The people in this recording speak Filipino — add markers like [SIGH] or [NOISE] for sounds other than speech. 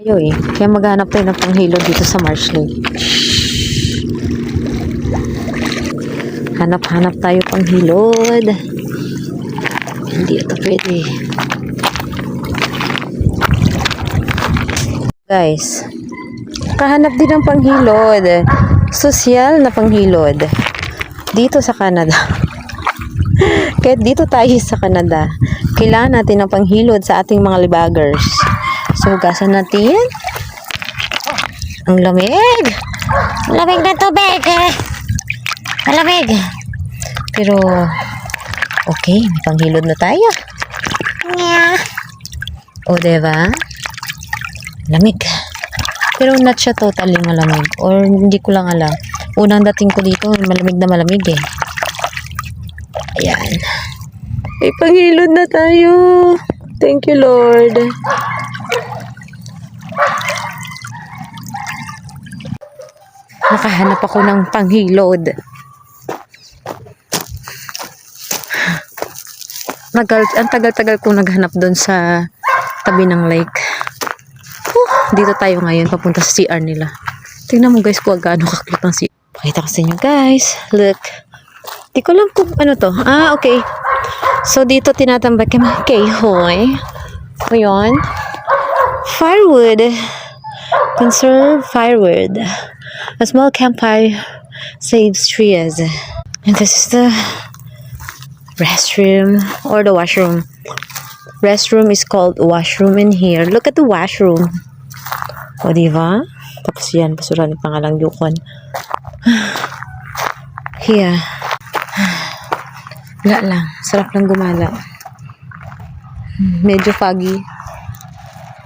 Ayo eh. Kaya maghanap tayo ng panghilod dito sa Marsh Lake. Hanap-hanap tayo panghilod. Hindi ito pwede. Guys, kahanap din ng panghilod. Sosyal na panghilod. Dito sa Canada. [LAUGHS] Kahit dito tayo sa Canada, kailangan natin ng panghilod sa ating mga libagers. So, hugasan natin. Ang lamig! Lamig na tubig! eh. Ang lamig! Pero, okay, may panghilod na tayo. Nya. O, diba? Lamig. Pero not siya totally malamig. Or hindi ko lang alam. Unang dating ko dito, malamig na malamig eh. Ayan. May panghilod na tayo. Thank you, Lord. Nakahanap ako ng panghilod. Nagal, ang tagal-tagal kong naghanap doon sa tabi ng lake. Huh, dito tayo ngayon, papunta sa CR nila. Tingnan mo guys kung gaano kaklit ang CR. Pakita ko sa inyo guys. Look. Di ko lang kung ano to. Ah, okay. So, dito tinatambak kami kay Hoy. O yun. Firewood. Conserve firewood. A small campfire saves trees. And this is the restroom or the washroom. Restroom is called washroom in here. Look at the washroom. O, diba? Tapos yan, basura ni pangalang Yukon. [SIGHS] Here. [SIGHS] Wala lang. Sarap lang gumala. Hmm, medyo foggy.